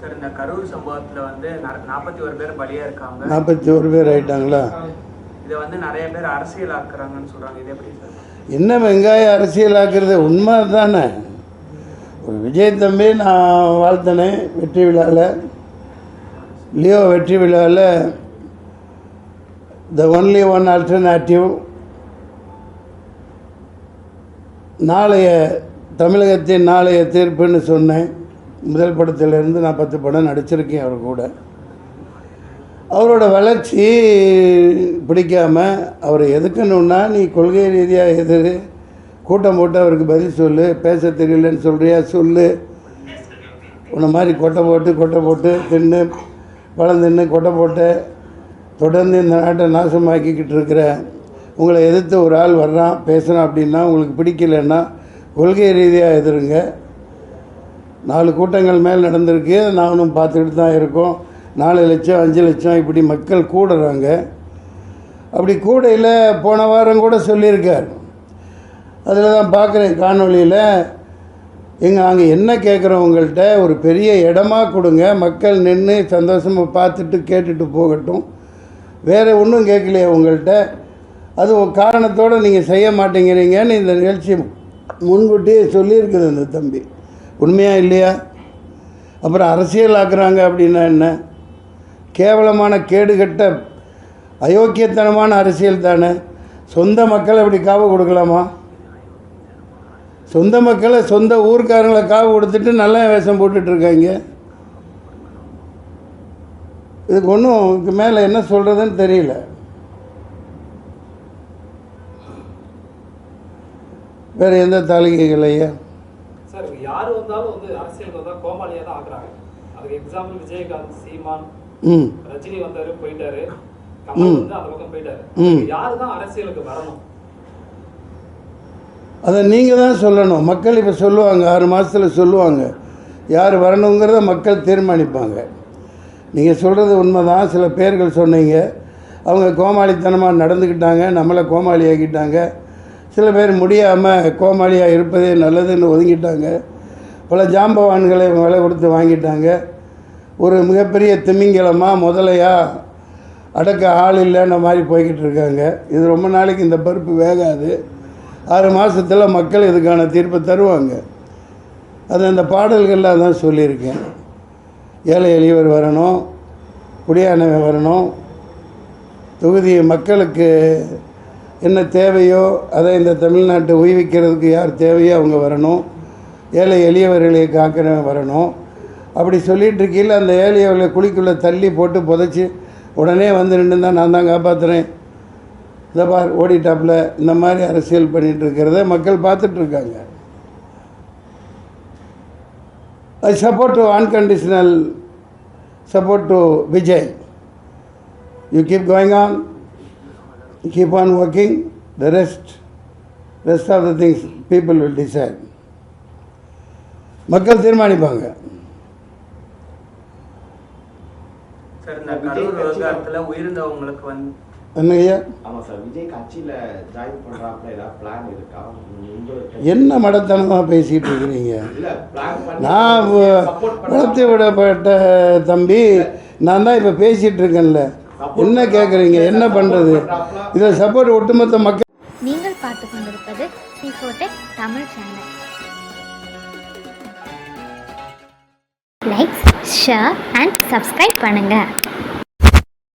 Sir இந்த கரூர் சம்பவத்துல வந்து நாற்பத்தி ஒரு பேர் பலியா இருக்காங்க. நாற்பத்தி ஒரு பேர் ஆயிட்டாங்களா? இதை வந்து நிறைய பேர் அரசியல் ஆக்குறாங்கன்னு சொல்றாங்க. இது எப்படி சார்? என்ன வெங்காய அரசியலாக்குறது? உண்மை தானே ஒரு விஜய் தம்பி நான் வாழ்த்தினேன் வெற்றி விழாவில் லியோ வெற்றி விழாவில் த ஒன்லி ஒன் ஆல்டர்னேட்டிவ் நாளைய தமிழகத்தின் நாளைய தீர்ப்புன்னு சொன்னேன். முதல் படத்திலேருந்து நான் பத்து படம் நடிச்சிருக்கேன் அவர் கூட. அவரோட வளர்ச்சி பிடிக்காம அவரை எதுக்கணுன்னா நீ கொள்கை ரீதியாக எதிர் கூட்டம் போட்டு அவருக்கு பதில் சொல்லு. பேச தெரியலன்னு சொல்கிறியா சொல்லு. உன்னை மாதிரி கொட்டை போட்டு கொட்டை போட்டு தின்னு பழம் தின்னு கொட்டை போட்டு தொடர்ந்து இந்த நாட்டை நாசமாக்கிக்கிட்டு இருக்கிற உங்களை எதிர்த்து ஒரு ஆள் வர்றான் பேசுகிறான் அப்படின்னா உங்களுக்கு பிடிக்கலன்னா கொள்கை ரீதியாக எதிருங்க. நாலு கூட்டங்கள் மேல் நடந்திருக்கு. நானும் பார்த்துக்கிட்டு தான் இருக்கோம். நாலு லட்சம் அஞ்சு லட்சம் இப்படி மக்கள் கூடுறாங்க. அப்படி கூடையில் போன வாரம் கூட சொல்லியிருக்கார். அதில் தான் பார்க்குறேன் காணொளியில். எங்கள் நாங்கள் என்ன கேட்குறோம் உங்கள்கிட்ட? ஒரு பெரிய இடமா கொடுங்க. மக்கள் நின்று சந்தோஷமாக பார்த்துட்டு கேட்டுட்டு போகட்டும். வேறு ஒன்றும் கேட்கலையே உங்கள்கிட்ட. அது ஒரு காரணத்தோடு நீங்கள் செய்ய மாட்டேங்கிறீங்கன்னு இந்த நிகழ்ச்சி முன்கூட்டியே சொல்லியிருக்குது அந்த தம்பி. உண்மையா இல்லையா? அப்புறம் அரசியல் ஆக்குறாங்க அப்படின்னா என்ன? கேவலமான கேடுகட்ட அயோக்கியத்தனமான அரசியல் தானே? சொந்த மக்களை அப்படி காவு கொடுக்கலாமா? சொந்த மக்களை சொந்த ஊர்க்காரங்களை காவு கொடுத்துட்டு நல்ல வேஷம் போட்டுட்ருக்காங்க இதுக்கு ஒன்றும் இதுக்கு மேலே என்ன சொல்கிறதுன்னு தெரியல. வேறு எந்த தாளிகைகள் ஐயா? சார் இங்க யாரு வந்தாலும் வந்து அரசியலுக்கு வந்தா கோமாளியா தான் ஆக்குறாங்க. அதுக்கு எக்ஸாம்பிள் விஜயகாந்த் சீமான் ரஜினி வந்தாரு போயிட்டாரு. கமல் வந்து அந்த பக்கம் போயிட்டாரு. ம். யாரு தான் அரசியலுக்கு வரணும்? அதை நீங்கள் தான் சொல்லணும். மக்கள் இப்போ சொல்லுவாங்க ஆறு மாதத்தில் சொல்லுவாங்க யார் வரணுங்கிறத மக்கள் தீர்மானிப்பாங்க. நீங்கள் சொல்கிறது உண்மைதான். சில பேர்கள் சொன்னீங்க அவங்க கோமாளித்தனமாக நடந்துக்கிட்டாங்க நம்மளை கோமாளி ஆக்கிட்டாங்க சில பேர் முடியாமல் கோமாளியாக இருப்பதே நல்லதுன்னு ஒதுங்கிட்டாங்க. பல ஜாம்பவான்களை விலை கொடுத்து வாங்கிட்டாங்க. ஒரு மிகப்பெரிய திமிங்கலமாக முதலையா அடக்க ஆள் இல்லைன்ற மாதிரி போய்கிட்டு இருக்காங்க. இது ரொம்ப நாளைக்கு இந்த பருப்பு வேகாது. ஆறு மாதத்தில் மக்கள் இதுக்கான தீர்ப்பை தருவாங்க. அது அந்த பாடல்களில் தான் சொல்லியிருக்கேன். ஏழை எளியவர் வரணும் குடியானவர் வரணும். தொகுதி மக்களுக்கு என்ன தேவையோ அதை இந்த தமிழ்நாட்டை உய்விக்கிறதுக்கு யார் தேவையோ அவங்க வரணும். ஏழை எளியவர்களை காக்கிறவன் வரணும். அப்படி சொல்லிகிட்டு இருக்கையில் அந்த ஏழையவர்களை குழிக்குள்ளே தள்ளி போட்டு புதைச்சி உடனே வந்து நின்று தான் நான் தான் காப்பாற்றுறேன் இந்த பார் ஓடிட்டாப்பில் இந்த மாதிரி அரசியல் பண்ணிகிட்ருக்கிறத இருக்கிறத மக்கள் பார்த்துட்ருக்காங்க I support to unconditional support to Vijay you keep going on keep on working the rest rest of the things people will decide மக்கள் தீர்மானிப்பாங்க. என்ன மடத்தனமாக பேசிகிட்டு இருக்கிறீங்க? நான் சப்போர்ட் வளர்த்து விடப்பட்ட தம்பி நான் தான் இப்போ பேசிகிட்டு இருக்கேன்ல. என்ன கேட்குறீங்க என்ன பண்ணுறது இதை சப்போர்ட் ஒட்டுமொத்த மக்கள் நீங்கள் பார்த்து கொண்டிருப்பது சிஃபோடெக் Tamil channel like share and subscribe பண்ணுங்கள்